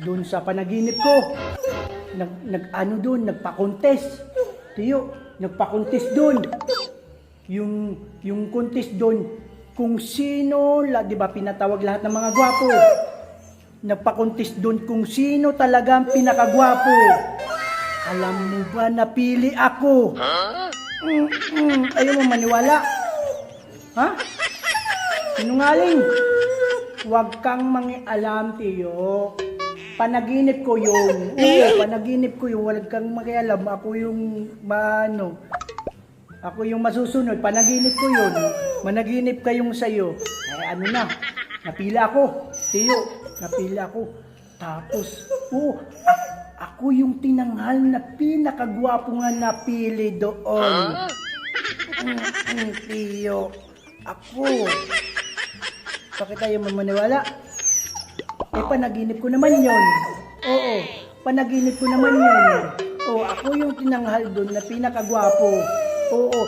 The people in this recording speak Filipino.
doon sa panaginip ko. Nag, nag ano doon, nagpa-contest. Tiyo, nagpa-contest doon. Yung, yung contest doon, kung sino, la, di ba pinatawag lahat ng mga gwapo. Nagpa-contest doon kung sino talaga ang pinakagwapo. Alam mo ba, napili ako. Mm, mm, ayaw mo maniwala? Ha? Sinungaling. Huwag kang mangialam, Tiyo. Panaginip ko yung, oo, panaginip ko yung, walang kang makialam. Ako yung, maano, ako yung masusunod. Panaginip ko yun. Managinip kayong sayo. Eh, ano na, napila ako. Tiyo, napila ako. Tapos, oo, a- ako yung tinanghal na pinakagwapo nga napili doon. Mm, mm, tiyo, ako. Bakit tayo mamaniwala? Eh, panaginip ko naman yon. Oo, panaginip ko naman yon. Oo, ako yung tinanghal doon na pinakagwapo. Oo,